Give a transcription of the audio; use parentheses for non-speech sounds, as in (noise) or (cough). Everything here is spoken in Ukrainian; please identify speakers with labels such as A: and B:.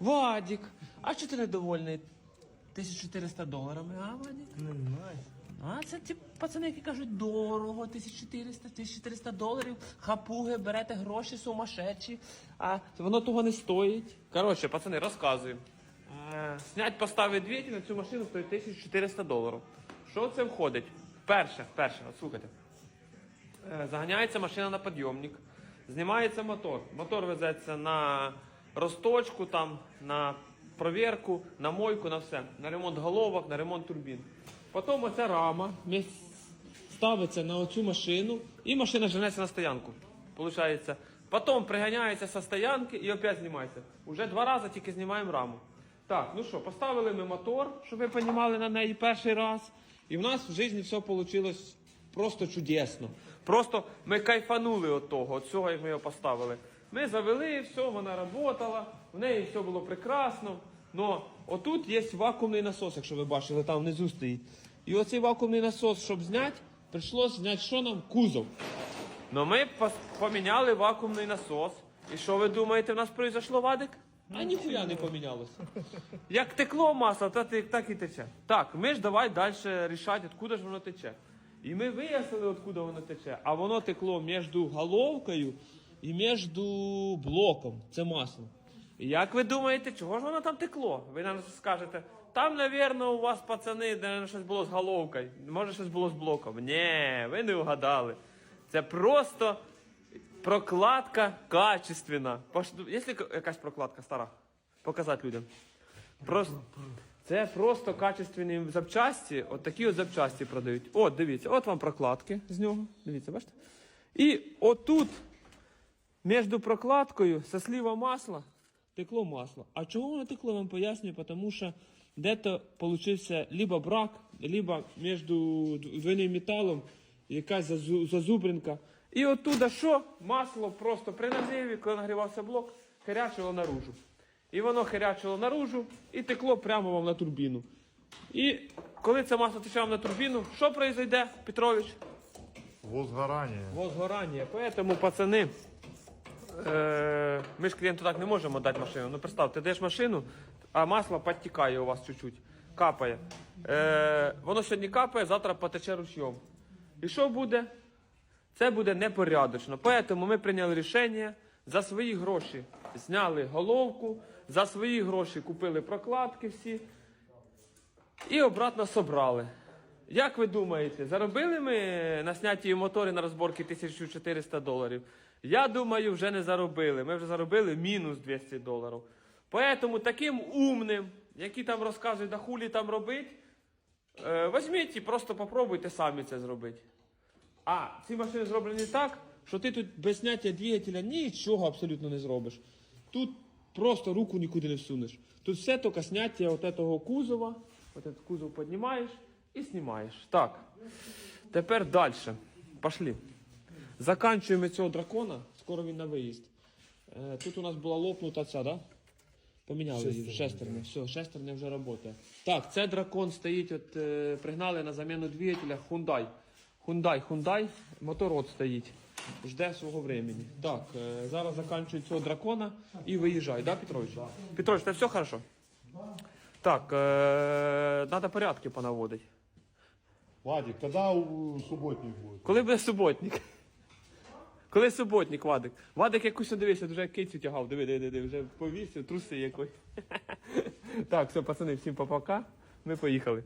A: Вадік, а що ти недовольний 1400 доларами, а, Вадік?
B: Не знаю.
A: А це ті пацани, які кажуть, дорого, 1400, 1400 доларів, хапуги, берете гроші сумасшедші, а воно того не стоїть. Коротше, пацани, розказую. Е, Снять поставити двері на цю машину стоїть 1400 доларів. Що це входить? Перше, перше, от слухайте. Е, Заганяється машина на підйомник, знімається мотор. Мотор везеться на розточку, там, на провірку, на мойку, на все. На ремонт головок, на ремонт турбін. Потім оця рама ставиться на оцю машину і машина женеться на стоянку. Получається. Потім приганяється со стоянки і опять знімається. Уже два рази тільки знімаємо раму. Так, ну що, поставили ми мотор, щоб ви розуміли на неї перший раз. І в нас в житті все вийшло просто чудесно. Просто ми кайфанули від того, від цього, як ми його поставили. Ми завели, все, вона працювала, в неї все було прекрасно. Но отут є вакуумний насос, якщо ви бачили, там внизу стоїть. І оцей вакуумний насос, щоб зняти, прийшлося зняти що нам? Кузов. Ну ми поміняли вакуумний насос. І що ви думаєте, в нас произошло, Вадик? А ніхуя не помінялося. Як текло масло, так і тече. Так, ми ж давай далі рішати, откуда ж воно тече. І ми вияснили, откуда воно тече. А воно текло між головкою і між блоком. Це масло. Як ви думаєте, чого ж воно там текло? Ви нам скажете, там, напевно, у вас пацани, де щось було з головкою, може щось було з блоком. Ні, ви не вгадали. Це просто прокладка качественна. Є якась прокладка стара? Показати людям. Просто, це просто качественні запчасті. От такі от запчасті продають. От, дивіться, от вам прокладки з нього. Дивіться, бачите? І отут, між прокладкою, со сліва масла, текло масло. А чого воно текло, вам пояснюю, тому що де-то получився либо брак, либо між двойним металом якась зазубринка. І оттуда що? Масло просто при нагріві, коли нагрівався блок, херячило наружу. І воно херячило наружу і текло прямо вам на турбіну. І коли це масло тече вам на турбіну, що произойде, Петрович?
B: Возгорание.
A: Возгорання. Поэтому, пацани, е, ми ж клієнту так не можемо дати машину. Ну, представ, ти даєш машину, а масло підтікає у вас чуть-чуть, капає. Е, воно сьогодні капає, завтра потече ручйом. І що буде? Це буде непорядочно. Поэтому ми прийняли рішення за свої гроші зняли головку, за свої гроші купили прокладки всі і обратно собрали. Як ви думаєте, заробили ми на снятті моторі на розборки 1400 доларів? Я думаю, вже не заробили. Ми вже заробили мінус 200 доларів. Поэтому таким умним, які там розказують, да хулі там робить, е, візьміть і просто попробуйте самі це зробити. А ці машини зроблені так, що ти тут без зняття двигателя нічого абсолютно не зробиш. Тут просто руку нікуди не всунеш. Тут все тільки зняття от этого кузова. От этот кузов піднімаєш і знімаєш. Так. Тепер далі. Пошли. Заканчуємо цього дракона, скоро він на виїзд. Е, тут у нас була лопнута ця, да? Поміняли її, шестерня. Все, шестерня вже працює. Так, це дракон стоїть, от е, пригнали на заміну двигателя Hyundai. Hyundai, Hyundai, моторот стоїть. Жде свого времени. Так, е, зараз закінчую цього дракона і виїжджай, да, Петрович? Петрович, це все хорошо? Так, е, треба порядки понаводити.
B: Вадик, когда у- субботник будет?
A: Коли буде суботник? Коли суботник, Вадик? Вадик якусь дивися, вже кицю тягав, диви, диви, диви, вже повісив, труси якось. (laughs) Так, все, пацани, всім пока. Ми поїхали.